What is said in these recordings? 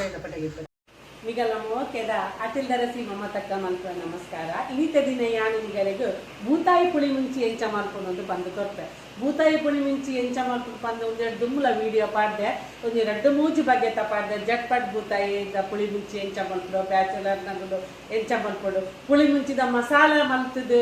ಪೇದ ಪಟಗಿತ್ತು ಈಗೆಲ್ಲ ಅಟಿಲ್ ಅತಿಲ್ದರ ಸಿ ಮಮತಕ್ಕ ಮಲ್ಪ ನಮಸ್ಕಾರ. ಇನ್ನಿತ ದಿನ ಯಾ ನಿಗಲೆಗ್ ಭೂತಾಯಿ ಪುಳಿ ಮುಂಚಿ ಎಂಚ ಮಾಡ್ಕೊಂಡು ಬಂದು ಕೊಡ್ತೆ ಭೂತಾಯಿ ಪುಳಿ ಮುಂಚಿ ಎಂಚ ಮಾಡ್ಕೊಂಡು ಬಂದು ಒಂದೆರಡು ದುಮ್ಮಲ ವಿಡಿಯೋ ಪಾಡ್ದೆ, ಒಂದು ಎರಡು ಮೂಜಿ ಬಗ್ಗೆ ತಪಾಡ್ದೆ ಜಟ್ಪಟ್ ಭೂತಾಯಿ ಇಂದ ಪುಳಿ ಮುಂಚಿ ಎಂಚ ಮಲ್ಪಡು ಬ್ಯಾಚುಲರ್ ನಗುದು ಎಂಚ ಮಲ್ಪಡು ಪುಳಿ ಮುಂಚಿದ ಮಸಾಲ ಮಲ್ತದು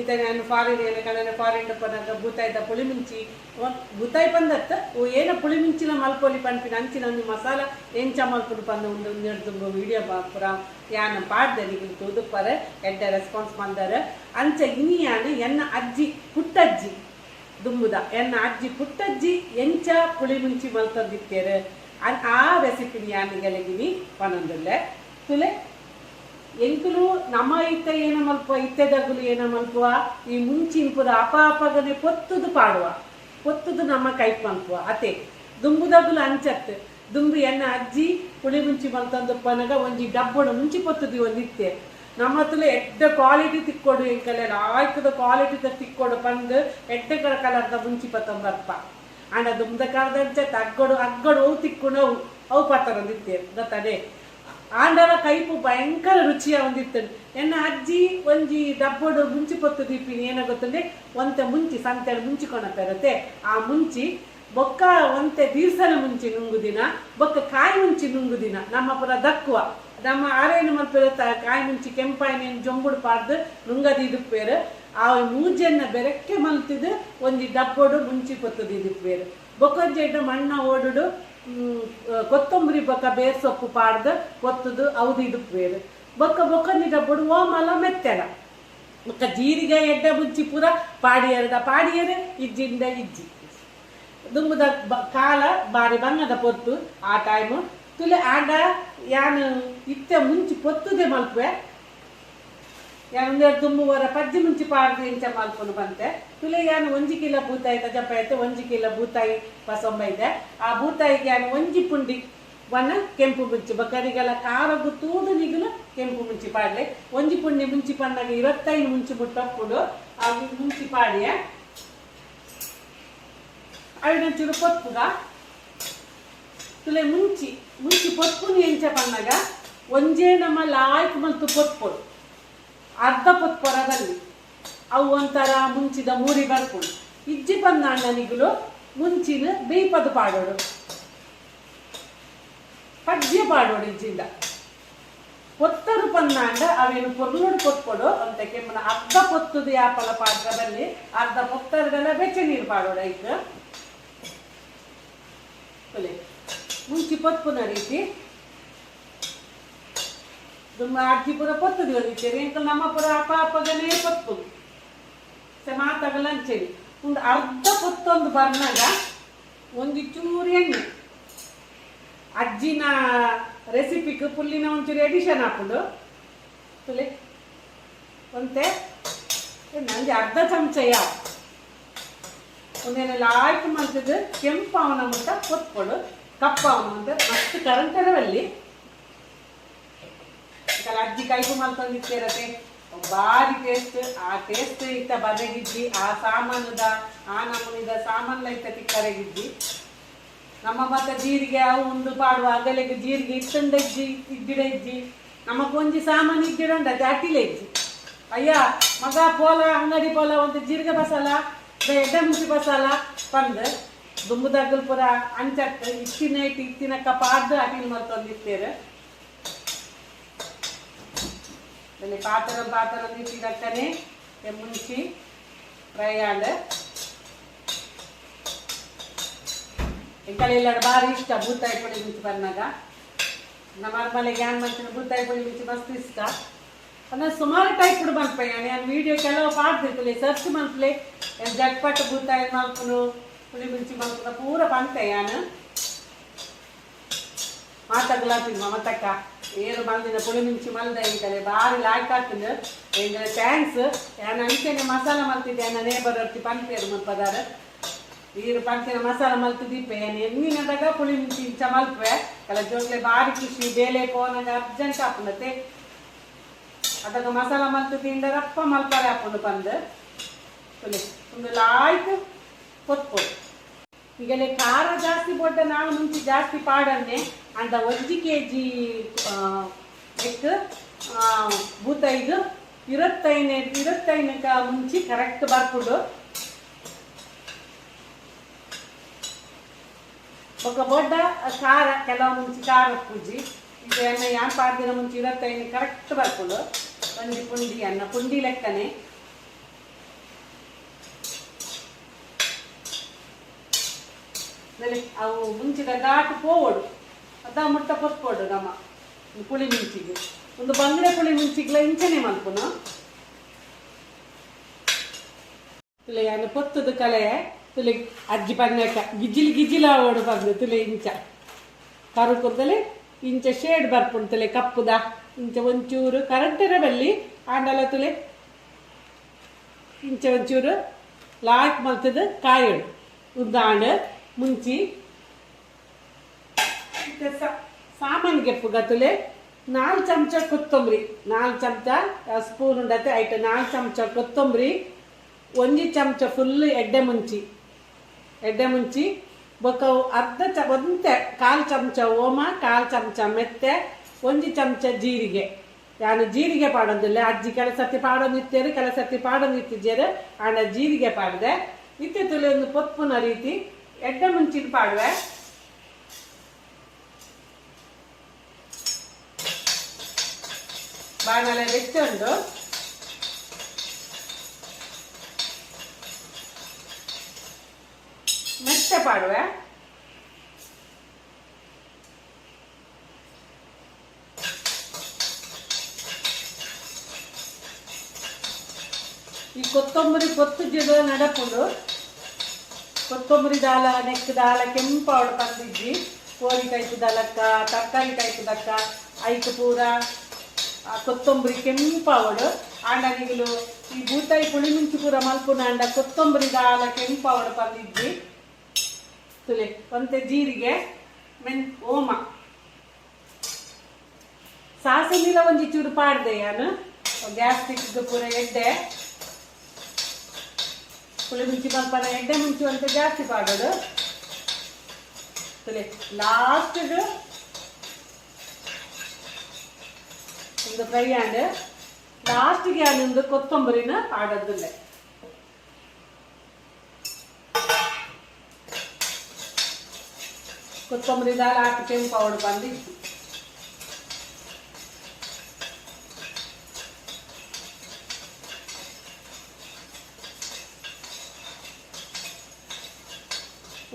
ಇತ ನಾನು ಫಾರಿನ್ ಏನ ಕಡೆ ಫಾರಿನ್ ಪನಾಗ ಭೂತಾಯಿದ ಪುಳಿ ಮುಂಚಿ ಒಂದ್ ಭೂತಾಯಿ ಪಂದತ್ತ, ಓ, ಏನ ಪುಳಿ ಮುಂಚಿನ ಮಲ್ಪೊಲಿ ಪಂಪಿನ ಅಂಚಿನ ಒಂದು ಮಸಾಲ ಎಂಚ ಮಲ್ಪುಡು ಪಂದ, ಒಂದು ಒಂದೆರಡು ದುಂಬ ವಿಡಿಯೋ ಪುರ ಯಾನ ಪಾಡ್ದೆ ನಿಗಲು ತುದುಪ್ಪರೆ, ಎಡ್ಡ ರೆಸ್ಪಾನ್ಸ್ ಬಂದರೆ. ಅಂಚ ಇನಿಯಾನು ಎನ್ನ ಅಜ್ಜಿ, ಪುಟ್ಟಜ್ಜಿ. ದುಂಬುದ. ಎನ್ನ ಅಜ್ಜಿ ಪುಟ್ಟಜ್ಜಿ ಎಂಚ ಪುಳಿ ಮುಂಚಿ ಮಲ್ತದಿತ್ತೇರು. ಅನ್- ಆ ರೆಸಿಪಿ ಯಾನಿಗೆಲಗಿನಿ ಪನೊಂದುಲ್ಲೆ. ತುಲೆ ಎಂಕುಲು ನಮ್ಮ ಇತ್ತ ಏನ ಮಲ್ಪ ಇತ್ತೆದಗುಲು ಏನ ಮಲ್ಪುವ? ಈ ಮುಂಚಿ ಇಂಪುದ ಅಪ ಅಪಗನೆ ಪೊತ್ತುದು ಪಾಡುವ. ಪೊತ್ತುದು ನಮ್ಮ ಕೈ ಮಲ್ಪುವ. ಅತೆ ದುಂಬುದಗುಲು ಅಂಚತ್ ದುಂಬು ಎನ್ನ ಅಜ್ಜಿ ಪುಳಿ ಮುಂಚಿ ಮಲ್ತಂದು ಪನಗ ಒಂಜಿ ಡಬ್ಬೊಡು ಮುಂಚಿ ಪೊತ್ತುದು ಒಂದಿತ್ತೆ ನಮ್ಮ ಹತ್ರ ಎಡ್ಡ ಕ್ವಾಲಿಟಿ ತಿಕ್ಕೊಡು ಎಂಕಲೆ ಆಯ್ಕದ ಕ್ವಾಲಿಟಿ ತಿಕ್ಕೊಡು ಬಂದು ಎಡ್ಡ ಕಲರ್ದ ಮುಂಚಿ ಪತ್ತಂ ಬರ್ಪ ಅಂಡ ದುಂಬದ ಕಾಲದಂಚ ಅಗ್ಗಡು ಅಗ್ಗಡು ಅವು ತಿಕ್ಕೊಂಡು ಅವು ಅವು ಪತ್ತರಂದಿತ್ತೆ ಗೊತ್ತದೆ? ಆಂಡರ ಕೈಪು ಭಯಂಕರ ರುಚಿಯ ಒಂದಿತ್ತು. ಎನ್ನ ಅಜ್ಜಿ, ಒಂಜಿ ಡಬ್ಬಡು ಮುಂಚಿ ಪೊತ್ತು ದೀಪಿನಿ ಏನ ಗೊತ್ತಂದ್ರೆ ಒಂತೆ ಮುಂಚಿ, ಸಂತೆಳು ಮುಂಚಿಕೊಣ ಪೆರತೆ. ಆ ಮುಂಚಿ ಬೊಕ್ಕ ಒಂತೆ ದೀರ್ಸನ ಮುಂಚಿ ನುಂಗು ದಿನ ಬೊಕ್ಕ ಕಾಯಿ ಮುಂಚಿ ನುಂಗು ದಿನ ನಮ್ಮ ಪುರ ದಕ್ಕುವ. ನಮ್ಮ ಆರೇನು ಮಲ್ಪೆರ ಕಾಯಿ ಮುಂಚಿ ಕೆಂಪಾಯಿನ ಜೊಂಬುಡು ಪಾಡ್ದು ನುಂಗದಿ ಇದುಪ್ಪೇರು ಆ ಮೂಜೆನ್ನ ಬೆರಕ್ಕೆ ಮಲ್ತಿದ್ದು ಒಂಜಿ ಡಬ್ಬಡು ಮುಂಚಿ ಪೊತ್ತದು ಇದುಪ್ಪೇರು ಬೊಕ್ಕೊಂಜೆಡ್ಡ ಮಣ್ಣ ಓಡುಡು ಕೊತ್ತಂಬರಿ ಬೊಕ್ಕ ಬೇರ್ ಸೊಪ್ಪು ಪಾಡ್ದು ಕೊತ್ತದು ಅವ್ದು ಇದು ಬೇರು. ಬೊಕ್ಕ ಬೊಕ್ಕಂದಿ ಓ ಮಲ ಮೆತ್ತೆಡ ಬೊಕ್ಕ ಜೀರಿಗೆ, ಎಡ್ಡ ಮುಂಚಿ ಪೂರ ಪಾಡಿಯರದ ಪಾಡಿಯರೆ ಇಜ್ಜಿಂದ ಇಜ್ಜಿ. ದುಂಬುದ ಕಾಲ ಬಾರಿ ಬಣ್ಣದ ಪೊತ್ತು ಆ ಟೈಮು ತುಲೆ ಆಗ ಯಾನು ಇತ್ತೆ ಮುಂಚೆ ಪೊತ್ತುದೆ ಮಲ್ಪೆ ಒಂದೆರಡು ತುಂಬುವರ ಪಜ್ಜಿ ಮುಂಚೆ ಪಾಡ್ದು ಇಂಚ ಮಲ್ಪನು ಬಂತೆ. ತುಲೆ ಯಾನು ಒಂಜಿ ಕಿಲ ಬೂತಾಯಿ ತಜಪ್ಪ ಐತೆ, ಒಂಜಿ ಕಿಲ ಬೂತಾಯಿ ಪಸೊಂಬ ಇದೆ ಆ ಬೂತಾಯಿಗೆ ಯಾನು ಒಂಜಿ ಪುಂಡಿ ವನ್ನ ಕೆಂಪು ಮುಂಚಿ ಬಕರಿಗೆಲ್ಲ ಖಾರ ತೂದು ನಿಗಲು ಕೆಂಪು ಮುಂಚಿ ಪಾಡ್ಲೆ. ಒಂಜಿ ಪುಂಡಿ ಮುಂಚಿ ಪಣ್ಣಗೆ ಇರತ್ತೈದು ಮುಂಚಿ ಮುಟ್ಟಪ್ಪುಡು ಆ ಮುಂಚಿ ಪಾಡಿಯ. ಅವಿನಂಚೂರು ಪೊಪ್ಪುಗ ತುಲೆ ಮುಂಚಿ ಮುಂಚಿ ಪೊಪ್ಪುನಿ ಎಂಚ ಬಂದಾಗ, ಒಂಜೇ ನಮ್ಮ ಲಾಯ್ಕ್ ಮಲ್ತು ಪೊತ್ಪೊಡು ಅರ್ಧ ಪೊತ್ಪೊರದಲ್ಲಿ ಅವು ಒಂಥರ ಮುಂಚಿದ ಮೂರಿ ಬರ್ಕೊಂಡು. ಇಜ್ಜಿ ಬಂದ ಅಣ್ಣನಿಗಳು ಮುಂಚಿನ ಬೇಯ್ಪದು ಪಾಡೋಡು ಪಜ್ಜಿ ಪಾಡೋಡು ಇಜ್ಜಿಂದ. ಪೊತ್ತರು ಪನ್ನಾಂಡ ಅವೇನು ಪೊರ್ಲುಡು ಪೊತ್ಕೊಡು ಅಂತ ಕೆಮ್ಮನ ಅರ್ಧ ಪೊತ್ತದ ಯಾಪಲ ಪಾತ್ರದಲ್ಲಿ ಅರ್ಧ ಪೊತ್ತರದೆಲ್ಲ ಬೆಚ್ಚ ನೀರು ಪಾಡೋಡು ಐಕ್ ಒಲೆ ಮುಂಚಿ ಪೊತ್ಪುನ ರೀತಿ ತುಂಬ ಅಜ್ಜಿ ಪುರ ಒಂದಿತ್ತೇರಿ ಎಂಕಲ್ ನಮ್ಮ ಪುರ ಅಪ ಅಪ್ಪಗನೇ ಪತ್ತು. ಸೆ ಮಾತಾಗಲಂಚೇರಿ ಒಂದು ಅರ್ಧ ಪೊತ್ತೊಂದು ಬರ್ನಾಗ ಒಂದು ಚೂರು ಎಣ್ಣೆ. ಅಜ್ಜಿನ ರೆಸಿಪಿಗೆ ಪುಲ್ಲಿನ ಒಂಚೂರು ಎಡಿಷನ್ ಹಾಕೊಂಡು ತುಲೆ ಒಂತೆ. ನಂಗೆ ಅರ್ಧ ಚಮಚಯ ಒಂದೇನೆಲ್ಲ ಆಯ್ಕೆ ಮಾಡ್ತಿದ್ದು ಕೆಂಪು ಅವನ ಮುಟ್ಟ ಕೊತ್ಕೊಡು ಕಪ್ಪ ಒಂದು ಮಸ್ತ್ ಕರಂಕರವಲ್ಲಿ ಈಗ ಅಜ್ಜಿ ಕೈಗು ಮಲ್ಕೊಂಡಿರ್ತಿರತ್ತೆ ಭಾರಿ ಟೇಸ್ಟ್ ಆ ಟೇಸ್ಟ್ ಇತ್ತ ಬದಗಿದ್ದಿ ಆ ಸಾಮಾನುದ, ಆ ನಮೂನಿದ ಸಾಮಾನ್ಲ ಇತ್ತ ತಿಕ್ಕರಗಿದ್ದಿ ನಮ್ಮ ಮತ್ತೆ ಜೀರಿಗೆ ಅವು ಒಂದು ಪಾಡುವ, ಅಗಲೆಗೆ ಜೀರಿಗೆ ಇಟ್ಟಂಡ ಇಜ್ಜಿ, ಇದ್ದಿಡ ಇಜ್ಜಿ. ನಮಕ್ ಒಂಜಿ ಸಾಮಾನು ಇದ್ದಿಡಂಡ ಜಾಟಿಲೆ ಇಜ್ಜಿ. ಅಯ್ಯ, ಮಗ ಪೋಲ, ಅಂಗಡಿ ಪೋಲ ಒಂದು ಜೀರಿಗೆ ಬಸಲ ಎಡ್ಡ ಮುಂಚಿ ಬಸಲ ಪಂದ್ ದುಂಬುದಾಗಲ್ ಪುರ ಅಂಚಕ್ಕ ಇಷ್ಟಿನ ಐತಿ ಇಷ್ಟಿನ ಕಪ್ಪ ಅರ್ಧ ಹಾಕಿನ ಮರ್ತೊಂದಿರ್ತೇವೆ ಇಲ್ಲಿ ಪಾತ್ರ ಪಾತ್ರ ಇಟ್ಟಿಡಕ್ಕನೆ ಮುಂಚಿ ಫ್ರೈ ಆಂಡ ಇಂಕಲೆಲ್ಲ ಭಾರಿ ಇಷ್ಟ ಬೂತಾಯಿ ಪುಡಿ ಮಿಂಚಿ ಬಂದಾಗ. ನಮ್ಮ ಅರ್ಮಲೆ ಗ್ಯಾನ್ ಮಾಡ್ತೀನಿ ಬೂತಾಯಿ ಪುಡಿ ಮಿಂಚಿ ಮಸ್ತ್ ಇಷ್ಟ. ಅಂದ್ರೆ ಸುಮಾರು ಟೈಪ್ ಬಂದ್ಪಯ್ಯ ನಾನು ವಿಡಿಯೋ ಕೆಲವು ಪಾಡ್ತಿರ್ತಲೆ ಸರ್ಚ್ ಮಂತ್ಲೆ ಜಟ್ಪಟ್ಟು ಬೂತಾಯಿ ಮಾಡ್ಕೊಂಡು ಪುಡಿ ಮುಂಚಿ ಮಲ್ಪನ ಪೂರ ಬಂತೆ ಯಾನು? ಮಾತಾಗ್ಲಾತೀನಿ ಮಮತಕ್ಕ ಏನು ಮಲ್ದಿನ ಪುಳಿ ಮುಂಚಿ ಮಲ್ದ ಇಂಕಲೆ ಭಾರಿ ಲಾಯ್ಕ್ ಆಗ್ತದೆ. ಎಂಗ ಥ್ಯಾಂಕ್ಸ್ ನಾನು ಅಂಚೆನೆ ಮಸಾಲ ಮಲ್ತಿದ್ದೆ ನನ್ನ ನೇಬರ್ ಹೊರ್ತಿ ಪಂಪೇರು ಮಲ್ಪದಾರ ಈರು ಪಂಕ್ತಿನ ಮಸಾಲ ಮಲ್ತಿದ್ದೀಪ ಏನು ಎಣ್ಣಿನದಾಗ ಪುಳಿ ಮುಂಚಿ ಇಂಚ ಮಲ್ಪೆ ಎಲ್ಲ ಜೋಗ್ಲೆ ಭಾರಿ ಖುಷಿ ಬೇಲೆ ಪೋನಾಗ ಅರ್ಜೆಂಟ್ ಹಾಪುನತೆ ಅದಾಗ ಮಸಾಲ ಮಲ್ತು ರಪ್ಪ ಮಲ್ಪಾರೆ ಹಾಕೊಂಡು ಬಂದು. ಪುಳಿ ಒಂದು ಲಾಯ್ಕ್ ಕೊತ್ಕೊಡು ಈಗಲೇ ಖಾರ ಜಾಸ್ತಿ ಬೊಡ್ಡ ನಾವು ಮುಂಚೆ ಜಾಸ್ತಿ ಪಾಡನ್ನೆ ಅಂಡ ಒಂಜಿ ಕೆ ಜಿ ಎಕ್ ಬೂತೈಗ್ ಇರತ್ತೈನೆ ಇರತ್ತೈನಕ ಮುಂಚಿ ಕರೆಕ್ಟ್ ಬರ್ಪುಡು ఒక బొడ్డ కార ಕೆಲವು ಮುಂಚೆ ಖಾರ ಪೂಜಿ ಇದು ಎನ್ನ ಯಾನ್ ಪಾಡ್ದಿನ ಮುಂಚೆ ಇರತ್ತೈದು ಕರೆಕ್ಟ್ ಬರ್ಕೊಂಡು ಒಂದಿ ಪುಂಡಿ ಅನ್ನ ಪುಂಡಿ ಲೆಕ್ಕನೆ ಅವು ಮುಂಚಿನ ಘಾಟು ಪೋವಡು. ಅದ ಮುಟ್ಟ ಪೊತ್ಪೋಡು ನಮ್ಮ ಪುಳಿ ಮುಂಚಿಗೆ. ಒಂದು ಬಂಗಡೆ ಪುಳಿ ಮುಂಚಿಗ್ಲ ಇಂಚನೆ ಮಲ್ಪುನ ತುಲೆ ಅನ್ನು ಪೊತ್ತದ ಕಲೆ, ತುಲೆ ಅಜ್ಜಿ ಪನ್ನಕ ಗಿಜಿಲ್ ಗಿಜಿಲ್ ಓಡು ಬಂದು ತುಲೆ ಇಂಚ. ಕರು ಕುರ್ದಲೆ ಇಂಚ ಶೇಡ್ ಬರ್ಪುಂಡು ತುಲೆ ಕಪ್ಪುದ. ಇಂಚ ಒಂಚೂರು ಕರೆಂಟರ ಬಲ್ಲಿ ಆಂಡಲ ತುಲೆ ಇಂಚ ಒಂಚೂರು ಲಾಕ್ ಮಲ್ತದ ಕಾಯೋಡು. ಉದ್ದಾಂಡು ಮುಂಚಿ ಸಾಮಾನ್ಗೆ ಗತುಲೆ ನಾಲ್ಕು ಚಮಚ ಕೊತ್ತಂಬರಿ. ನಾಲ್ಕು ಚಮಚ ಸ್ಪೂನ್ ಉಂಡತೆ ಐಟ ನಾಲ್ಕು ಚಮಚ ಕೊತ್ತಂಬರಿ. ಒಂಜಿ ಚಮಚ ಫುಲ್ ಎಡ್ಡೆ ಮುಂಚಿ. ಎಡ್ಡೆ ಮುಂಚಿ. ಬೊಕ್ಕ ಅರ್ಧ ಚ ಒಂದೆ ಕಾಲು ಚಮಚ ಓಮ, ಕಾಲು ಚಮಚ ಮೆತ್ತೆ, ಒಂಜಿ ಚಮಚ ಜೀರಿಗೆ. ಯಾನು ಜೀರಿಗೆ ಪಾಡೋದಿಲ್ಲ. ಅಜ್ಜಿ ಕೆಲ ಸತಿ ಪಾಡೋದಿತ್ತೇರು ಕೆಲ ಸತಿ ಪಾಡೋದಿತ್ತಿದ್ದೇರು ಆಣ ಜೀರಿಗೆ ಪಾಡ್ದೆ. ಇತ್ತೆ ತುಲೆ ಒಂದು ಪೊಪ್ಪುನ ರೀತಿ எட்ட முன்சிட்டு பாடுவேன் బాణాలు పెట్టండు మెత్త పాడువే? ఈ కొత్తంబరి కొత్త జిల్లా నడపులు. ಕೊತ್ತಂಬರಿ ದಾಲ ನೆಕ್ಕ ದಾಲ ಕೆಂಪು ಅವಳು ತಂದಿದ್ವಿ. ಕೈತು ದಲಕ್ಕ, ತರಕಾರಿ ಕೈತು ದಕ್ಕ ಐಕು ಪೂರ ಕೊತ್ತಂಬರಿ ಕೆಂಪು ಅವಳು. ಆಂಡ ನಿಗಲು ಈ ಬೂತಾಯಿ ಪುಳಿ ಮುಂಚು ಪೂರ ಮಲ್ಪುನ ಆಂಡ ಕೊತ್ತಂಬರಿ ದಾಲ ಕೆಂಪು ಅವಳು ತಂದಿದ್ವಿ. ತುಲೆ, ಒಂತೆ ಜೀರಿಗೆ, ಮೆನ್, ಓಮ. ಒಂದು ಒಂಜಿ ಚೂರು ಪಾಡ್ದೆ ಯಾನು? ಗ್ಯಾಸ್ ತಿಕ್ಕಿದ್ದು ಪೂರ ಎಡ್ಡೆ. ಪುಳಿ ಮುಂಚಿ ಮಲ್ಪನ ಎಡ್ಡೆ ಮುಂಚು ಅಂತ ಜಾಸ್ತಿ ಪಾಡೋದು ತುಲೆ ಲಾಸ್ಟ್ಗೆ ಒಂದು ಫ್ರೈ ಆಂಡ್ ಲಾಸ್ಟ್ಗೆ ಅದೊಂದು ಕೊತ್ತಂಬರಿನ ಪಾಡೋದಿಲ್ಲ ಕೊತ್ತಂಬರಿ ದಾಲ್ ಹಾಕಿ ಕೆಂಪು ಅವಳು ಬಂದಿತ್ತು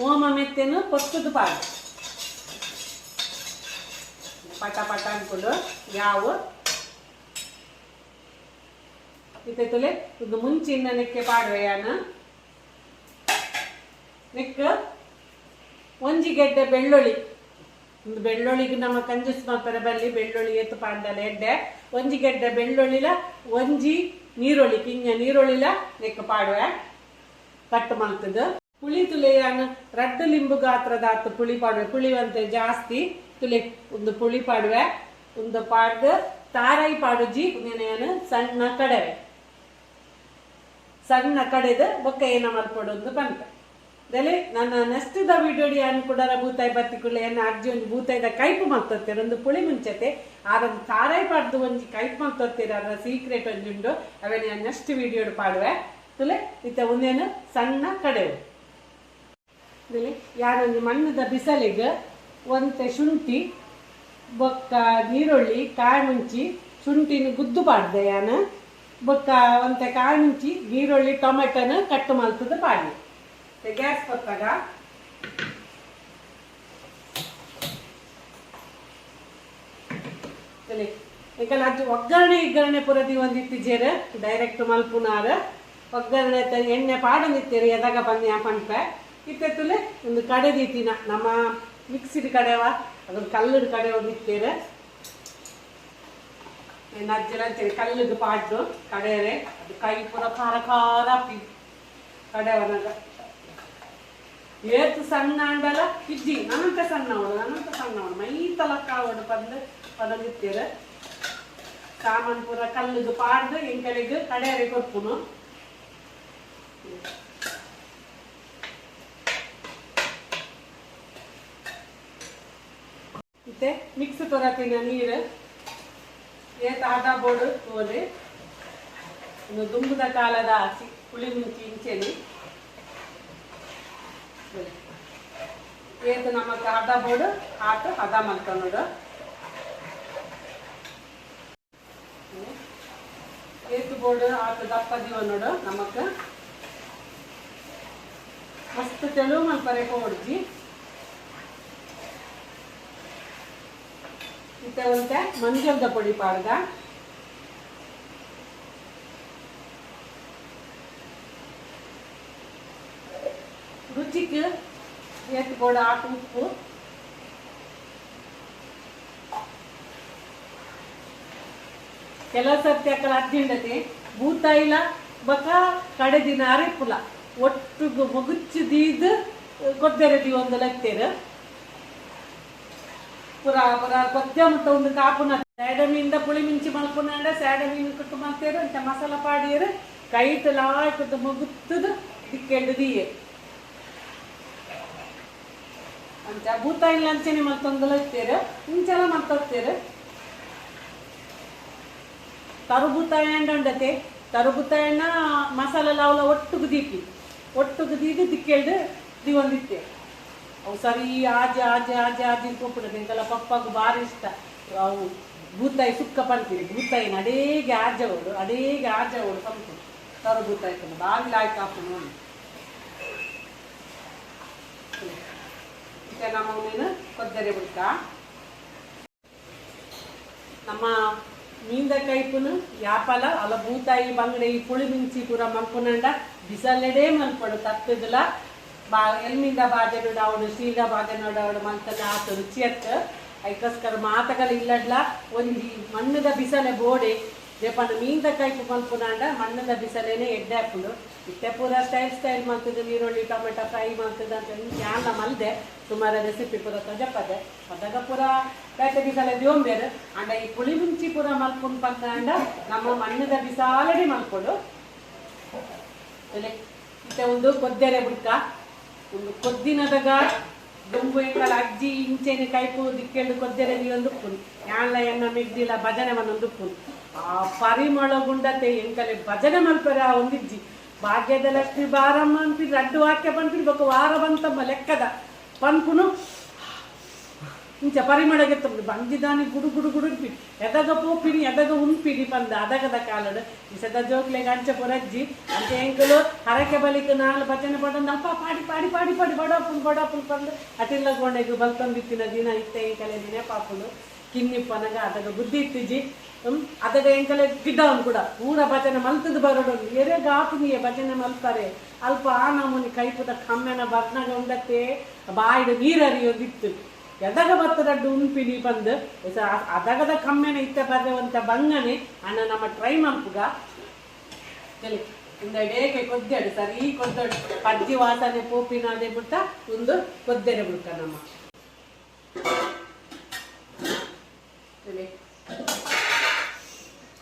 ಓಮ ಮೆತ್ತೆನು ಕೊತ್ತದು ಪಾಡು. ಪಟ ಪಟ ಅನ್ಕೊಂಡು ಯಾವ? ಇತ್ತೈತಲೆ ಇದು ಮುಂಚಿನ ನೆಕ್ಕೆ ಪಾಡುವೆ ನೆಕ್ಕ? ಒಂಜಿ ಗೆಡ್ಡೆ ಬೆಳ್ಳುಳ್ಳಿ. ಒಂದು ಬೆಳ್ಳುಳ್ಳಿಗೆ ನಮ್ಮ ಕಂಜೂಸ್ ಮಲ್ಪರ ಬಲ್ಲಿ ಬೆಳ್ಳುಳ್ಳಿ ಎತ್ತು ಪಾಂಡಲ ಎಡ್ಡೆ. ಒಂಜಿ ಗೆಡ್ಡೆ ಬೆಳ್ಳುಳ್ಳಿಲ ಒಂಜಿ ನೀರುಳ್ಳಿ, ಕಿಂಜ ನೀರುಳ್ಳಿಲ ನೆಕ್ಕ ಪಾಡುವೆ. ಕಟ್ ಮಲ್ತದ್ದು ಪುಳಿ ತುಲೆಯಾನ ರಡ್ ಲಿಂಬು ಗಾತ್ರದ ಆತು ಪುಳಿ ಪಾಡುವೆ. ಪುಳಿ ಒಂತೆ ಜಾಸ್ತಿ ತುಲೆ ಒಂದು ಪುಳಿ ಪಾಡುವೆ. ಒಂದು ಪಾಡ್ದು ತಾರಾಯಿ ಪಾಡುಜಿ ನೆನೆಯನ್ನು ಸಣ್ಣ ಕಡವೆ. ಸಣ್ಣ ಕಡೆದು ಬೊಕ್ಕ ಏನ ಮಲ್ಪಡೊಂದು ಬಂತ ದಲೆ ನನ್ನ ನೆಸ್ಟದ ದ ವಿಡಿಯೋಡಿ ಅನ್ ಕೂಡ ಬೂತಾಯಿ ಬತ್ತಿಕುಳ್ಳೆ ಏನ ಅಜ್ಜಿ ಒಂದು ಬೂತಾಯಿದ ಕೈಪು ಮಲ್ತೋತ್ತೇರ ಒಂದು ಪುಳಿ ಮುಂಚತೆ ಆರೊಂದು ತಾರಾಯಿ ಪಾಡ್ದು ಒಂಜಿ ಕೈಪು ಮಲ್ತೋತ್ತೇರ ಅದರ ಸೀಕ್ರೆಟ್ ಒಂಜುಂಡು. ಅವೇನ ನೆಕ್ಸ್ಟ್ ವಿಡಿಯೋ ಪಾಡುವೆ. ತುಲೆ ಇತ್ತ ಒಂದೇನು ಸಣ್ಣ ಕಡೆವು. ಇದರಲ್ಲಿ? ಯಾರೊಂದು ಮಣ್ಣದ ಬಿಸಲಿಗೆ ಒಂತೆ ಶುಂಠಿ, ಬೊಕ್ಕ ನೀರುಳ್ಳಿ ಕಾಯಿ ಮುಂಚಿ ಶುಂಠಿನ ಗುದ್ದು ಪಾಡ್ದೆ ಯಾನ? ಬೊಕ್ಕ ಒಂತೆ ಕಾಯಿ ಮುಂಚಿ ನೀರುಳ್ಳಿ ಟೊಮೆಟೊನ ಕಟ್ ಮಲ್ತದ ಪಾಡಿ ಗ್ಯಾಸ್ ಕೊತ್ತಾಗ ಯಾಕಂದ್ರೆ ಅದು ಒಗ್ಗರಣೆ ಇಗ್ಗರಣೆ ಪುರದಿ ಒಂದಿತ್ತಿಜೇರು ಡೈರೆಕ್ಟ್ ಮಲ್ಪುನಾರ. ಒಗ್ಗರಣೆ ಎಣ್ಣೆ ಪಾಡನಿತ್ತೇರು ಎದಾಗ ಬಂದು ಪಂಪೆ ಇತ್ತೆತ್ತುಲೆ ಒಂದು ಕಡೆ ದೀತಿನ. ನಮ್ಮ ಮಿಕ್ಸಿಡ್ ಕಡೆವ ಅದೊಂದು ಕಲ್ಲುಡ್ ಕಡೆ ಒಂದಿತ್ತೇರು ನಜ್ಜಲ ಅಂತೇಳಿ ಕಲ್ಲಿಗೆ ಪಾಡ್ದು ಕಡೆಯರೆ ಅದು ಕೈ ಪೂರ ಖಾರ ಖಾರ ಪಿ ಕಡೆವನಾಗ ಏತು ಸಣ್ಣ ಅಂಡಲ, ಇಜ್ಜಿ ನನ್ನಂತ ಸಣ್ಣವಳು ನನ್ನಂತ ಸಣ್ಣವಳು. ಮೈ ತಲಕ್ಕ ಅವಳು ಬಂದು ಪದಗಿತ್ತೀರ ಸಾಮಾನ್ ಪೂರ ಕಲ್ಲಿಗೆ ಪಾಡ್ದು ಎಂಕಡೆಗೆ ಕಡೆಯರೆ ಕೊಡ್ಪುನು ಇತ್ತೆ ಮಿಕ್ಸ್ ತೊರತಿನ ನೀರು. ಏತ ಆಟ ಬೋರ್ಡ್ ತೋಲಿ ಇನ್ನು ದುಂಬದ ಕಾಲದ ಹಸಿ ಹುಳಿ ಮುಂಚಿ ಇಂಚೆಲಿ ಏತು ನಮಕ್ ಆಟ ಬೋರ್ಡ್ ಆಟ ಹದ ಮಾಡ್ಕೊಂಡು ಏತು ಬೋರ್ಡ್ ಆಟ ದಪ್ಪ ದೀವ ನೋಡು ನಮಕ್ ಮಸ್ತ್ ತೆಳು ಮಲ್ಪರೆ ಹೊಡ್ಜಿ ಇತ್ತವಂತೆ ಮಂಜಲ್ದ ಪುಡಿ ಪಾಡ್ದ. ರುಚಿಗೆ ಎತ್ಕೊಡ ಆಟ ಉಪ್ಪು. ಕೆಲವು ಸರ್ತಿ ಅಕ್ಕಲ ಅತ್ತಿಂಡತಿ ಬೂತಾಯಿಲ ಬಕ ಕಡೆ ದಿನ ಅರೆಪುಲ. ಒಟ್ಟು ಮೊಗುಚ್ಚು ದೀದ್ ಕೊಡ್ತಾರೆ ಒಂದು ಲತ್ತೇರು ಪುರ ಪುರ ಮುಟ್ಟ ಒಂದು ಕಾಪುನ ಸ್ಯಾಡಮಿಯಿಂದ ಪುಳಿ ಮಿಂಚಿ ಮಲ್ಪುನಾಂಡ ಸ್ಯಾಡ ಮೀನು ಕುಟ್ಟು ಮಾಡ್ತೇರು ಅಂತ ಮಸಾಲ ಪಾಡಿಯರು. ಕೈಟ್ ಲಾಯ್ಕದ ಮುಗುತ್ತದ ದಿಕ್ಕೆಂಡು ದೀಯೆ. ಅಂತ ಭೂತಾಯಿ ಲಂಚನೆ ಮತ್ತೊಂದು ಲತ್ತೇರು ಇಂಚಲ ಮತ್ತೋಗ್ತೇರು ತರುಬುತಾಯಂಡ ಉಂಡತೆ. ಎಣ್ಣ ಮಸಾಲ ಲಾವ್ಲ ಒಟ್ಟುಗ್ ದೀಪಿ. ಒಟ್ಟುಗ್ ದೀದು ದಿಕ್ಕೆಳ್ದು ದಿವಂದಿತ್ತೆ. ಅವು ಸರಿ ಆಜೆ ಆಜೆ ಆಜೆ ಆಜೆ ಕೊಪ್ಪುಡದೆ ಎಂಕಲ್ಲ ಪಪ್ಪಗೂ ಭಾರಿ ಇಷ್ಟ. ಅವು ಭೂತಾಯಿ ಸುಕ್ಕ ಪಂತೀರಿ ಬೂತಾಯಿನ ಅಡೇಗೆ ಆಜವಳು ಅಡೇಗೆ ಆಜವಳು ಪಂಪು ತರ ಭೂತಾಯಿ ತಂದು ಬಾವಿ ಲಾಯ್ಕ ಹಾಕು ನೋಡಿ. ಈಗ ನಮ್ಮ ಮೀನು ಕೊದ್ದರೆ ಬಿಡ್ಕ ನಮ್ಮ ಮೀಂದ ಕೈಪುನು ಯಾಪಲ ಅಲ್ಲ ಭೂತಾಯಿ ಬಂಗಡೆ ಈ ಪುಳಿ ಮಿಂಚಿ ಪೂರ ಮಂಪುನಂಡ, ಬಿಸಲೆಡೆ ಮಲ್ಪಡು ತತ್ತದಲ ಬಾ, ಎಲ್ಮಿಂದ ಬಾಜೆನುಡ ಅವಡು ಶೀಲ ಬಾಜೆನುಡ ಅವಡು ಆತು ರುಚಿ ರುಚಿಯತ್ತ ಐಕೋಸ್ಕರ ಮಾತಗಳ ಇಲ್ಲಡ್ಲ ಒಂದು ಮಣ್ಣದ ಬಿಸಲೆ ಬೋಡೆ ದೇಪನ ಮೀಂದ ಕೈಪು ನಾಂಡ, ಮಣ್ಣದ ಬಿಸಲೇನೆ ಎಡ್ಡೆ ಹಾಕೊಂಡು ಇತ್ತೆ ಪೂರ ಸ್ಟೈಲ್ ಸ್ಟೈಲ್ ಮಾಡ್ತಿದ್ದು ನೀರುಳ್ಳಿ ಟೊಮೆಟೊ ಫ್ರೈ ಮಾಡ್ತಿದ್ದು ಅಂತ ಜ್ಞಾನ ಮಲ್ದೆ, ಸುಮಾರು ರೆಸಿಪಿ ಪೂರ ತಜಪ್ಪದೆ ಅದಾಗ ಪೂರ ಬೇಟೆ ಬಿಸಾಲೆ ದಿವಂಬೇರು ಅಂಡ ಈ ಪುಳಿ ಮುಂಚಿ ಪೂರ ಮಲ್ಪುಂಡು ಪಂದ ನಮ್ಮ ಮಣ್ಣದ ಬಿಸಾಲಡಿ ಮಲ್ಕೊಂಡು ಇತ್ತೆ ಒಂದು ಕೊದ್ದೆರೆ ಬುಡ್ಕ. ಕೊದ್ದಿನದಾಗ ದುಂಬು ಎಂಕಲ ಅಜ್ಜಿ ಇಂಚೆನೆ ಕೈಪು ದಿಕ್ಕೆಂಡು ಕೊದ್ದೆರೆ ಒಂದು ಉಪ್ಪುನು ಯಾನ್ಲ ಎನ್ನ ಮೆಗ್ದಿಲ್ಲ ಭಜನೆ ಮನೊಂದು ಉಪ್ಪುನು ಆ ಪರಿಮಳಗುಂಡತೆ ಎಂಕಲೆ ಭಜನೆ ಮಲ್ಪರೆ ಆ ಒಂದಿಜ್ಜಿ ಭಾಗ್ಯದ ಲಕ್ಷ್ಮಿ ಬಾರಮ್ಮ ಅಂತಿದ್ರು ಅಡ್ಡು ವಾಕ್ಯ ಪಂಪಿಡ್ ಬೊಕ್ಕ ವಾರ ಬಂತಮ್ಮ ಲೆಕ್ಕದ ಪನ್ಪುನು ಇಂಚ ಪರಿಮಳಗೆ ತಂದು ಬಂದಿದ್ದಾನೆ ಗುಡು ಗುಡು ಗುಡು ಉನ್ಪಿಡಿ ಎದಗ ಪೋಪಿನಿ ಎದಗ ಉಂಪಿಡಿ ಬಂದ ಅದಗದ ಕಾಲಡು. ಇಸದ ಜೋಕ್ಲೆಗೆ ಅಂಚ ಪೊರಜ್ಜಿ, ಅಂತ ಎಂಕಲು ಹರಕೆ ಬಲಿಕ ನಾಲ್ ಭಜನೆ ಪಡಂದ, ಅಪ್ಪ ಪಾಡಿ ಪಾಡಿ ಪಾಡಿ ಪಾಡಿ ಬಡಪುನ್ ಬಡಪುನ್ ಬಂದು. ಅಟಿಲ್ಲ ಗೊಂಡೆಗೆ ಬಲ್ತಂದಿತ್ತಿನ ದಿನ ಇತ್ತೆ ಎಂಕಲೆ ದಿನ ಪಾಪುಲು ಕಿನ್ನಿಪ್ಪನಗ ಅದಗ ಬುದ್ಧಿ ಇತ್ತಿಜಿ ಅದಗ ಎಂಕಲೆ ಗಿಡ್ಡವನ್ ಕೂಡ. ಪೂರ ಭಜನೆ ಮಲ್ತದ ಬರಡು. ಎರೆ ಗಾಪಿನಿಯೇ ಭಜನೆ ಮಲ್ತಾರೆ. ಅಲ್ಪ ಆ ನಮೂನಿ ಕೈಪುದ ಕಮ್ಮೆನ ಬರ್ನಗ ಉಂಡತ್ತೆ. ಬಾಯಿದ ನೀರರಿಯೋದಿತ್ತು. ಎದಗ ಬತ್ತದಡ್ಡು ಉಂಪಿನಿ ಬಂದು ಅದಗದ ಕಮ್ಮೆನ ಇತ್ತ ಬರುವಂತ ಬಂಗನೆ ಅಣ್ಣ ನಮ್ಮ ಟ್ರೈ ಮಂಪುಗ ಇಂದ ಡೇಗೆ ಕೊದ್ದೆಡು, ಸರಿ ಕೊದ್ದೆಡು. ಪಜ್ಜಿ ವಾಸನೆ ಪೋಪಿನ ಅದೇ ಬಿಟ್ಟ ಒಂದು ಕೊದ್ದೆರೆ ಬಿಟ್ಟ ನಮ್ಮ.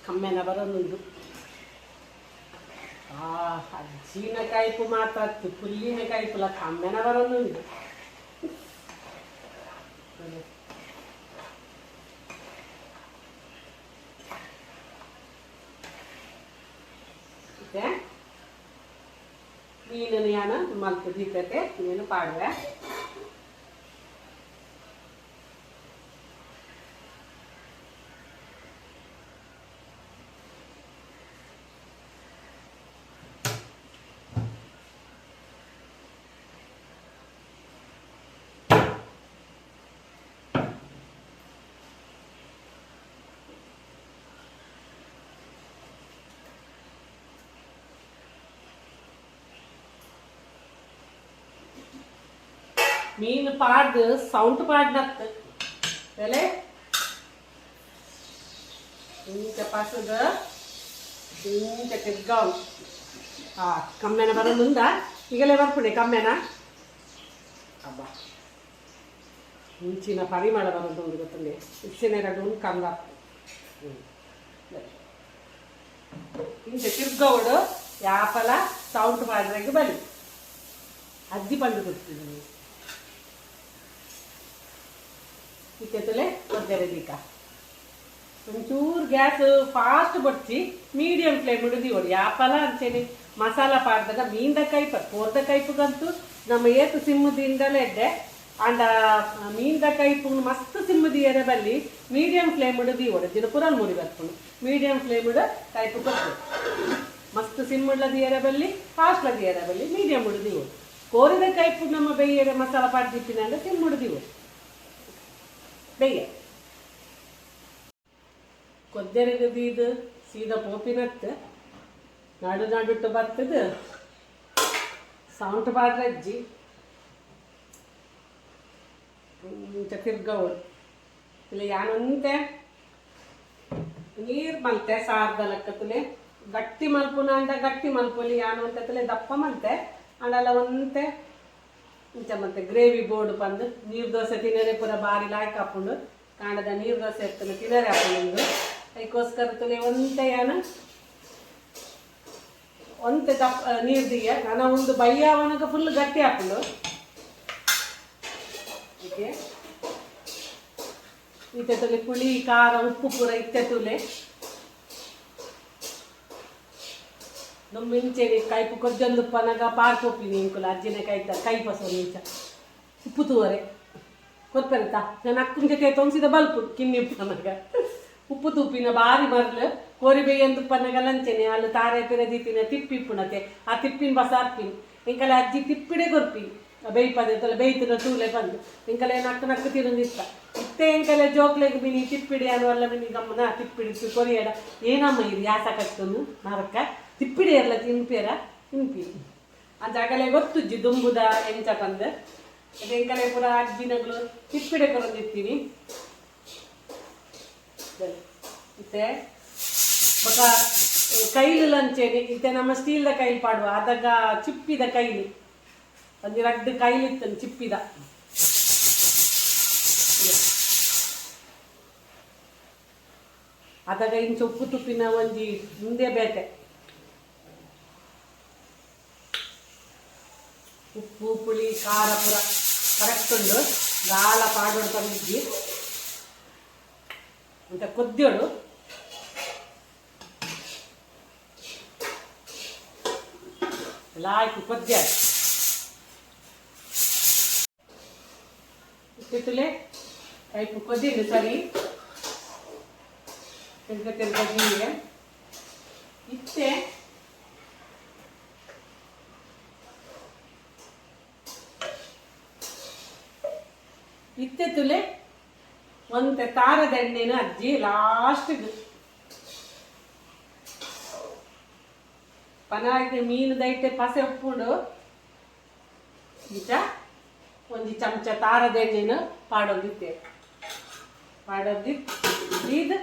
ಕಮ್ಮೆನ ಬರೋದೊಂದು ಆ ಅಜ್ಜಿನ ಕಾಯ್ಪು ಮಾತ್ರ ಪುಲ್ಲಿನ ಕೈಪುಲ ಕಮ್ಮೆನ ಬರೋದೊಂದು ತಲೆ. ಮತ್ತೆ ಮೀನು ಯಾನ ಮಲ್ತು ಏನು ಪಾಡುವೆ ಮೀನು ಪಾಡ್ದು ಸೌಂಡ್ ಪಾಡ್ನತ್ತು. ಎಲೆ? ಇಂಚ ಪಾಸದ ಇಂಚ ತಿರ್ಗಾವ್ ಆ, ಕಮ್ಮೆನ ಬರೋದುಂದ ಈಗಲೇ ಬರ್ಪುಣೆ ಕಮ್ಮೆನ? ಅಬ್ಬ. ಮುಂಚಿನ ಪರಿಮಳ ಬರೋದು ಒಂದು ಎರಡು ಒಂದು ಕಂದ. ಇಂಚ ತಿರ್ಗವಡು, ಯಾಪಲ ಸೌಂಡ್ ಪಾಡ್ರಾಗ ಬಲಿ ಅಜ್ಜಿ ಪಂಡು ಕೊಡ್ತೀನಿ. ಇತ್ತೆತ್ತಲೆ ಒದ್ದೆರೆ ದೀಕ ಒಂಚೂರು ಗ್ಯಾಸ್ ಫಾಸ್ಟ್ ಬಡ್ಸಿ ಮೀಡಿಯಂ ಫ್ಲೇಮ್ ಹಿಡಿದು ಹೊಡಿ ಯಾಪಲ ಅಂತೇಳಿ ಮಸಾಲ ಪಾಡ್ದಾಗ ಮೀನ್ದ ಕೈಪ ಕೋರ್ದ ಕೈಪಗಂತೂ ನಮ್ಮ ಏತು ಸಿಮ್ಮದಿಂದಲೇ ಎಡ್ಡೆ, ಅಂಡ ಮೀನ್ದ ಕೈಪು ಮಸ್ತ್ ಸಿಮ್ಮದಿ ಬಲ್ಲಿ ಮೀಡಿಯಂ ಫ್ಲೇಮ್ ಹಿಡಿದು ಹೊಡೆ ದಿನ ಪುರಲ್ ಮುರಿ ಮೀಡಿಯಂ ಫ್ಲೇಮ್ ಹಿಡ ಕೈಪು ಕೊಟ್ಟು ಮಸ್ತ್ ಸಿಮ್ ಇಡ್ಲದಿ ಎರೆ ಬಲ್ಲಿ ಫಾಸ್ಟ್ ಲ ಎರೆ ಬಲ್ಲಿ ಮೀಡಿಯಂ ಹಿಡಿದು ಹೊಡೆ ಕೋರಿದ ಕೈಪು ನಮ್ಮ ಬೆಯ್ಯರೆ ಮಸಾಲ ಪಾಡ್ದಿಪ್ಪಿನ ಅಂದ್ರೆ ಸಿಮ್ ಹಿಡಿದು ಹೊಡೆ ಬೆಯ್ಯ ಕೊದ್ದೆರೆಗದು ಇದು, ಸೀದಾ ಪೋಪಿನತ್ತ, ನಾಡು ನಾಡುಟ್ಟು ಬರ್ತದ. ಸೌಂಟ್ ಬಾಡ್ರಜ್ಜಿ ತಿರ್ಗವ್ರು. ಇಲ್ಲ ಯಾನಂತೆ ನೀರ್ ಮಲ್ತೆ ಸಾರ್ದ ಲಕ್ಕತ್ತಲೆ ಗಟ್ಟಿ ಮಲ್ಪುನ ಅಂಡ ಗಟ್ಟಿ ಮಲ್ಪುಲಿ ಯಾನು ಅಂತಲೇ ದಪ್ಪ ಮಲ್ತೆ ಅಂಡಲ್ಲ ಒಂತೆ. ಇಂಚ ಮತ್ತೆ ಗ್ರೇವಿ ಬೋರ್ಡ್ ಬಂದು ನೀರು ದೋಸೆ ತಿನ್ನರೆ ಪೂರ ಬಾರಿ ಲಾಯ್ಕ್ ಹಾಕೊಂಡು ಕಾಣದ ನೀರು ದೋಸೆ ಇರ್ತದೆ ತಿನ್ನರೆ ಹಾಕೊಂಡು ಅದಕ್ಕೋಸ್ಕರ ತುಲೆ ಒಂತೆ ಯಾನ ಒಂತೆ ದಪ್ಪ ನೀರು ದಿಯ ನಾನು ಒಂದು ಬಯ್ಯಾವನಗ ಫುಲ್ ಗಟ್ಟಿ ಹಾಕೊಂಡು. ತುಲಿ ತುಲೆ ಪುಳಿ, ಖಾರ, ಉಪ್ಪು ಪೂರ ಇತ್ತೆ ತುಲೆ. ನಮ್ಮ ಮಿಂಚೆಗೆ ಕೈಪು ಕೊದ್ದೊಂದು ಪನಗ ಪಾರ್ಕೊಪ್ಪಿನಿ ಇಂಕುಲ ಅಜ್ಜಿನ ಕೈತ ಕೈ ಪಸೋ ಮಿಂಚ ಉಪ್ಪು ತೂವರೆ ಕೊತ್ತಂತ ನಾನು ಅಕ್ಕನ ಜೊತೆ ತೊಂಸಿದ ಬಲ್ಪು ಕಿನ್ನಿ ಪನಗ ಉಪ್ಪು ತುಪ್ಪಿನ ಬಾರಿ ಮರ್ಲು ಕೋರಿ ಬೇಯಂದು ಪನಗ ಲಂಚನೆ ಅಲ್ಲಿ ತಾರೆ ಪಿರ ದೀಪಿನ ತಿಪ್ಪಿ ಪುಣತೆ ಆ ತಿಪ್ಪಿನ ಬಸ ಬಸಾರ್ಪಿನ್ ಇಂಕಲ ಅಜ್ಜಿ ತಿಪ್ಪಿಡೆ ಕೊರ್ಪಿ ಬೇಯ್ಪದೆ ತಲೆ ಬೇಯ್ತಿನ ತೂಲೆ ಬಂದು ಇಂಕಲೆ ನಕ್ಕು ನಕ್ಕು ತಿರುಂದಿತ್ತ ಇತ್ತೆ ಇಂಕಲೆ ಜೋಕ್ಲೆಗ್ ಬಿನಿ ತಿಪ್ಪಿಡಿ ಅನ್ನುವಲ್ಲ ಬಿನಿ ಗಮ್ಮನ ತಿಪ್ಪಿಡಿ ಕೊರಿಯಡ ಏನಮ್ಮ ಇದು ಯಾಸ ಕಟ್ಟುನು ನರಕ ತಿಪ್ಪಿಡಿ ಅಲ್ಲ ತಿನ್ಪೇರ ತಿನ್ಪಿ ಜಾಗಲೇ ಗೊತ್ತುಜ್ಜಿ, ದುಂಬುದ ಎಂಚ ತಂದು ಅದು ಎಂಕಲೆ ಪುರ ಅಜ್ಜಿನಗಳು ತಿಪ್ಪಿಡೆ ಕೊರಂದಿರ್ತೀನಿ ಮತ್ತೆ, ಬೊಕ, ಕೈಲು ಲಂಚೇನಿ ಇತ್ತೆ ನಮ್ಮ ಸ್ಟೀಲ್ದ ಕೈಲಿ ಪಾಡುವ ಅದಾಗ ಚಿಪ್ಪಿದ ಕೈಲಿ. ಒಂದು ರಡ್ಡು ಕೈಲಿತ್ತು ಚಿಪ್ಪಿದ. ಅದಾಗ ಇಂಚು ಉಪ್ಪು ತುಪ್ಪಿನ ಒಂಜಿ ಮುಂದೆ ಬೇತೆ. ಉಪ್ಪು ಪುಳಿ ಖಾರ ಪುರ ಕರೆಕ್ಟ್ ಉಂಡು ಗಾಳ ಪಾಡೋಡು ತಂದಿದ್ದಿ ಅಂತ ಕೊದ್ದೋಳು ಎಲ್ಲ ಆಯ್ತು ಕೊದ್ದೆ ಇತ್ತಿತ್ತಲೆ ಆಯ್ತು ಕೊದ್ದಿದ್ದು ಸರಿ ತಿರ್ಗ ತಿರ್ಗ ಜೀರಿಗೆ ಇತ್ತೆ ಇತ್ತೆ ತುಲೆ ಒಂದು ತಾರದ ಎಣ್ಣೆನ ಅಜ್ಜಿ ಲಾಸ್ಟಿಗೆ ಪನಾಗಿ ಮೀನು ದೈತೆ ಪಸೆ ಉಪ್ಪುಂಡು ಇಂಚ ಒಂದು ಚಮಚ ತಾರದ ಎಣ್ಣೆನ ಪಾಡೋದಿತ್ತೆ. ಪಾಡೋದಿ ಇದು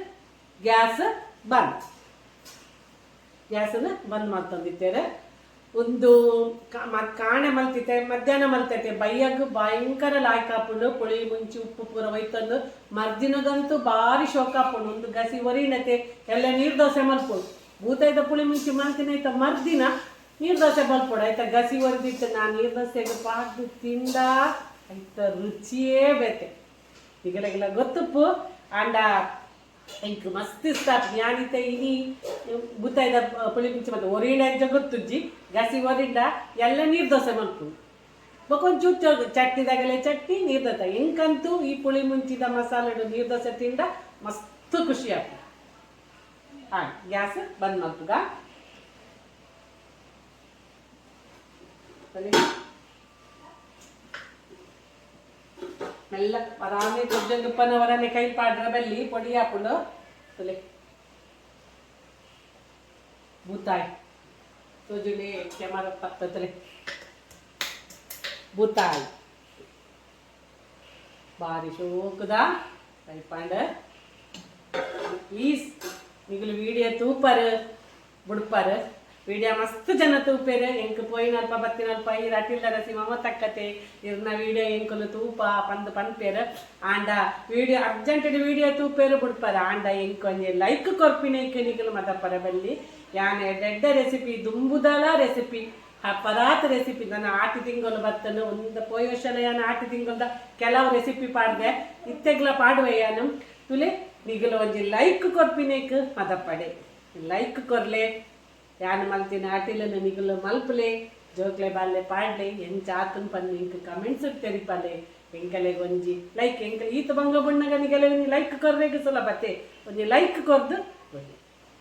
ಗ್ಯಾಸ್ ಬಂದ್. ಗ್ಯಾಸನ್ನು ಬಂದ್ ಮಾಡ್ತಂದಿದ್ದೇವೆ ಒಂದು ಕಾಣೆ ಮಲ್ತಿತ್ತೆ ಮಧ್ಯಾಹ್ನ ಮಲ್ತೈತೆ. ಬೈಯಾಗ ಭಯಂಕರ ಲಾಯ್ಕಾಪುಂಡು ಪುಳಿ, ಮುಂಚಿ, ಉಪ್ಪು ಪೂರ ಒಯ್ತಂದು ಮರ್ದಿನದಂತೂ ಭಾರಿ ಶೋಕ ಹಾಕೊಂಡು ಒಂದು ಗಸಿ ಒರಿನತೆ, ಎಲ್ಲ ನೀರು ದೋಸೆ ಮಲ್ಪುಡು ಭೂತೈದ ಪುಳಿ ಮುಂಚಿ ಮಲ್ತಿನ ಆಯ್ತ? ಮರ್ದಿನ ನೀರು ದೋಸೆ ಮಲ್ಪುಡು ಆಯ್ತಾ? ಗಸಿ ಒರೆದಿತ್ತು, ನಾನು ನೀರು ದೋಸೆಗೆ ಪಾಕ್ದು ತಿಂದ ಆಯ್ತ? ರುಚಿಯೇ ಬೇತೆ. ಈಗಲೆಲ್ಲ ಗೊತ್ತುಪ್ಪು? ಅಂಡ ಇಂಕ್ ಮಸ್ತ್ ಇಷ್ಟ ಜ್ಞಾನಿತ ಇನಿ ಬುತ್ತಾಯ್ದ ಪುಳಿ ಮುಂಚೆ ಮತ್ತೆ ಒರಿಣ ಅಂತ ಗೊತ್ತುಜ್ಜಿ? ಗಸಿ ಒರಿಂಡ ಎಲ್ಲ ನೀರ್ ದೋಸೆ ಮಾಡ್ಕೊಂಡು ಬಕೊಂಚೂರು ಚಟ್ನಿದಾಗಲೇ ಚಟ್ನಿ ನೀರು ದೋಸೆ ಎಂಕಂತೂ ಈ ಪುಳಿ ಮುಂಚಿದ ಮಸಾಲೆ ನೀರು ದೋಸೆ ತಿಂದ ಮಸ್ತ್ ಖುಷಿ ಆಗ್ತದೆ. ಹಾಂ, ಗ್ಯಾಸ್ ಬಂದ್ ಮಾಡ್ತದ ಮೆಲ್ಲ ವರಾನೆ ಕೊಜ್ಜಂದುಪ್ಪನ ವರನೆ ಕೈ ಪಾಡ್ರ ಬೆಲ್ಲಿ ಪೊಡಿ ಹಾಕೊಂಡು ತಲೆ. ಬೂತಾಯ್. ಕ್ಯಾಮರಾ ಕೆಮರ ಪತ್ತಲೆ ಬೂತಾಯ್. ಬಾರಿ ಶೋಕದ. ಕೈ ಪಾಂಡ. ಪ್ಲೀಸ್ ನಿಗಲು ವಿಡಿಯೋ ತೂಪರ್, ಬುಡ್ಪರ್. ವಿಡಿಯೋ ಮಸ್ತ್ ಜನ ತೂಪೇರೆ ಎಂಕ್ ಪೋಯಿನಲ್ಪ ಬತ್ತಿನಲ್ಪ ಈ ರಟಿಲ್ಲ ರಸಿ ಮಮ ತಕ್ಕತೆ ಇರ್ನ ವಿಡಿಯೋ ಎಂಕುಲು ತೂಪ, ಪಂದ್ ಪನ್ಪೇರು. ಆಂಡ ವಿಡಿಯೋ ಅರ್ಜೆಂಟ್ ವಿಡಿಯೋ ತೂಪೇರು ಬಿಡ್ಪರ. ಆಂಡ ಎಂಕ್ ಒಂಜಿ ಲೈಕ್ ಕೊರ್ಪಿನ ನಿಗಲು ಮತಪ್ಪರ ಬಲ್ಲಿ. ಯಾನೆ ಡೆಡ್ಡ ರೆಸಿಪಿ, ದುಂಬುದಲ ರೆಸಿಪಿ. ಪದಾರ್ಥ ರೆಸಿಪಿ. ನಾನು ಆಟಿ ತಿಂಗಳು ಬತ್ತನು ಒಂದು ಯಾನ ಆಟಿ ತಿಂಗಳದ ಕೆಲವು ರೆಸಿಪಿ ಪಾಡ್ದೆ. ಇತ್ತೆಗ್ಲ ಪಾಡುವೆಯಾನು ತುಲೆ, ನಿಗಲು ಒಂಜಿ ಲೈಕ್ ಕೊರ್ಪಿನೆಕ್ ಮತ ಪಡೆ ಲೈಕ್ ಕೊರ್ಲೆ. ಯಾನು ಮಲ್ತಿನ ಆಟಿಲನ ನಿಗಲು ಮಲ್ಪಲೆ, ಜೋಕ್ಲೆ ಬಾಲ್ಲೆ ಪಾಡ್ಲೆ ಎಂಚ ಆತನ್ ಪನ್ನಿ ಇಂಕ್ ಕಮೆಂಟ್ಸ್ ತೆರಿಪಲೆ ಎಂಕಲೆಗ್ ಒಂಜಿ ಲೈಕ್ ಎಂಕಲ್ ಈತ ಬಂಗ ಬಣ್ಣಗನಿಗೆಲ್ಲ ಒಂಜಿ ಲೈಕ್ ಕೊರ್ಬೇಕು ಸುಲಭತೆ ಒಂಜಿ ಲೈಕ್ ಕೊರ್ದು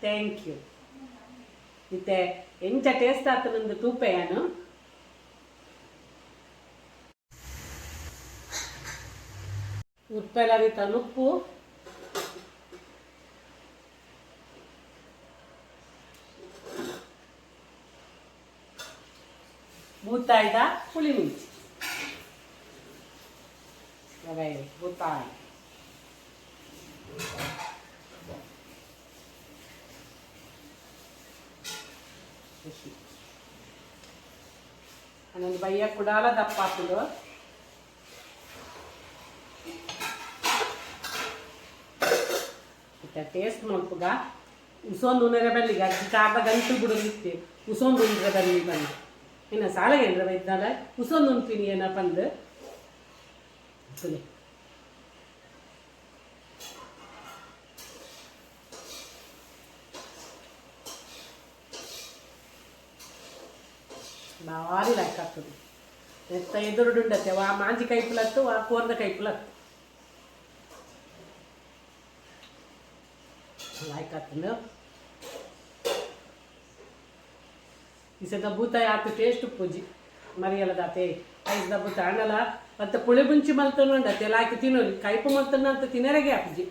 ಥ್ಯಾಂಕ್ ಯು. ಇತ್ತೆ, ಎಂಚ ಟೇಸ್ಟ್ ಆತನೊಂದು ತೂಪೆಯಾನು ಉಪ್ಪೆಲರಿತ ಉಪ್ಪು ಬೂತಾಯ್ದ ಹುಳಿ ಮುಂಚಿ ರವೆ ಬೂತಾಯಿ ಖುಷಿ ಅನ್ನೊಂದು ಬಯ್ಯ ಕುಡಾಲ ದಪ್ಪ ಹಾಕುದು ಇತ್ತ ಟೇಸ್ಟ್ ಮಲ್ಪುಗ ಉಸೊಂದು ಉನರೆ ಬಲ್ಲಿಗೆ ಅಜ್ಜಿ ಕಾದ ಗಂಟು ಬಿಡೋದಿತ್ತೆ ಉಸೊಂದು ಉಂಡ್ರೆ ಬಲ್ಲಿ ಬಂದು ಇನ್ನು ಸಾಲಗೆ ಅಂದ್ರೆ ಇದ್ದಾಲ ಉಸೊಂದು ಉಂಪಿನಿ ಏನಪ್ಪ ಅಂದು ಸುಲಿ ಭಾರಿ ಲೈಕ್ ಆಗ್ತದೆ ಎತ್ತ ಎದುರುಡುಂಡತ್ತೆ ಆ ಮಾಂಜಿ ಕೈಪುಲತ್ತು ಆ ಕೋರ್ದ ಕೈಪುಲತ್ತು ಲೈಕ್ ಆಗ್ತದೆ ಈ ಸದ ಬೂತಾಯಿ ಆತು ಟೇಸ್ಟ್ ಪೂಜಿ. ಮರಿಯಲ್ಲ ದಾತೆ ಐಸ್ದ ಬೂತ ಹಣ್ಣಲ ಮತ್ತೆ ಪುಳಿ ಮುಂಚಿ ಮಲ್ತನು ಉಂಡತ್ತೆ ಎಲ್ಲ ಹಾಕಿ ತಿನ್ನೋರಿ ಕೈಪು ಮಲ್ತನ ಅಂತ ತಿನ್ನರೆಗೆ ಅಪ್ಪಜಿ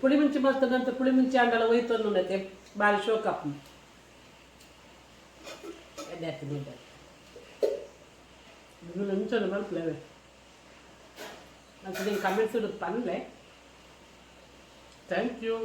ಪುಳಿ ಮುಂಚಿ ಮಲ್ತನ ಅಂತ ಪುಳಿ ಮುಂಚಿ ಅಂಡಲ ಒಯ್ತು ಉಂಡತ್ತೆ ಬಾರಿ ಶೋಕ ಅಪ್ಪ ಎಡ್ಡೆ ಇದು ನಂಚನ ಮಲ್ಪಲೇವೆ ಮತ್ತು ನೀನು ಕಮೆಂಟ್ಸ್ ಇಡೋದು ಪನ್ಲೆ ಥ್ಯಾಂಕ್ ಯು